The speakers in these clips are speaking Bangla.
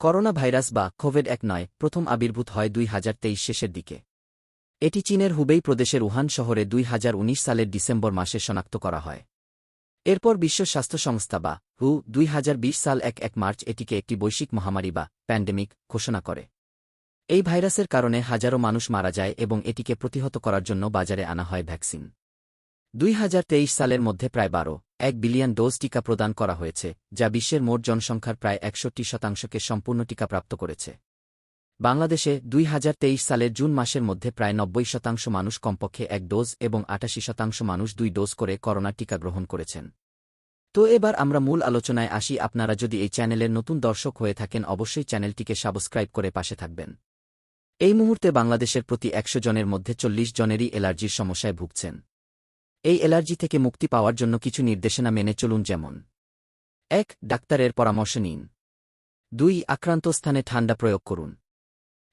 করোনা ভাইরাস বা কোভিড এক নয়, প্রথম আবির্ভূত হয় দুই হাজার তেইশ শেষের দিকে। এটি চীনের হুবেই প্রদেশের উহান শহরে দুই হাজার উনিশ সালের ডিসেম্বর মাসে শনাক্ত করা হয়। এরপর বিশ্ব স্বাস্থ্য সংস্থা বা হু দুই হাজার বিশ সাল এক এক মার্চ এটিকে একটি বৈশ্বিক মহামারী বা প্যান্ডেমিক ঘোষণা করে। এই ভাইরাসের কারণে হাজারো মানুষ মারা যায় এবং এটিকে প্রতিহত করার জন্য বাজারে আনা হয় ভ্যাকসিন। দুই হাজার তেইশ সালের মধ্যে প্রায় বারো এক বিলিয়ন ডোজ টিকা প্রদান করা হয়েছে, যা বিশ্বের মোট জনসংখ্যার প্রায় একষট্টি শতাংশকে সম্পূর্ণ টিকা প্রাপ্ত করেছে। বাংলাদেশে দুই হাজার তেইশ সালের জুন মাসের মধ্যে প্রায় নব্বই শতাংশ মানুষ কমপক্ষে এক ডোজ এবং আটাশি শতাংশ মানুষ দুই ডোজ করে করোনা টিকা গ্রহণ করেছেন। তো এবার আমরা মূল আলোচনায় আসি, আপনারা যদি এই চ্যানেলের নতুন দর্শক হয়ে থাকেন, অবশ্যই চ্যানেলটিকে সাবস্ক্রাইব করে পাশে থাকবেন। এই মুহূর্তে বাংলাদেশের প্রতি একশো জনের মধ্যে চল্লিশ জনেরই অ্যালার্জির সমস্যায় ভুগছেন। এই অ্যালার্জি থেকে মুক্তি পাওয়ার জন্য কিছু নির্দেশনা মেনে চলুন যেমন, এক, ডাক্তারের পরামর্শ নিন। দুই, আক্রান্ত স্থানে ঠান্ডা প্রয়োগ করুন।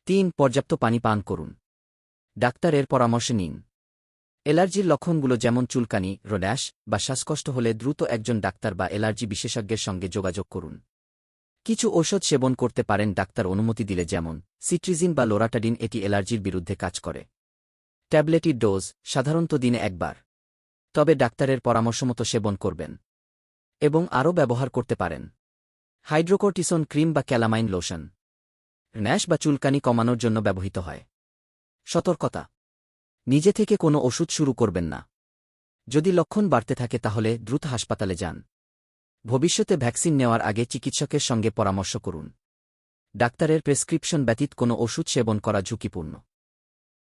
তিন, পর্যাপ্ত পানি পান করুন। ডাক্তারের পরামর্শ নিন। অ্যালার্জির লক্ষণগুলো যেমন চুলকানি রোড্যাশ বা শ্বাসকষ্ট হলে দ্রুত একজন ডাক্তার বা অ্যালার্জি বিশেষজ্ঞের সঙ্গে যোগাযোগ করুন। কিছু ঔষধ সেবন করতে পারেন ডাক্তার অনুমতি দিলে যেমন, সিট্রিজিন বা লোরাটাডিন এটি অ্যালার্জির বিরুদ্ধে কাজ করে। ট্যাবলেটির ডোজ সাধারণত দিনে একবার। তবে ডাক্তারের পরামর্শমতো সেবন করবেন এবং আরও ব্যবহার করতে পারেন। হাইড্রোকোর্টিসন ক্রিম বা ক্যালামাইন লোশন। ন্যাশ বা চুলকানি কমানোর জন্য ব্যবহৃত হয়। সতর্কতা। নিজে থেকে কোনো ওষুধ শুরু করবেন না। যদি লক্ষণ বাড়তে থাকে তাহলে দ্রুত হাসপাতালে যান। ভবিষ্যতে ভ্যাকসিন নেওয়ার আগে চিকিৎসকের সঙ্গে পরামর্শ করুন। ডাক্তারের প্রেসক্রিপশন ব্যতীত কোনো ওষুধ সেবন করা ঝুঁকিপূর্ণ।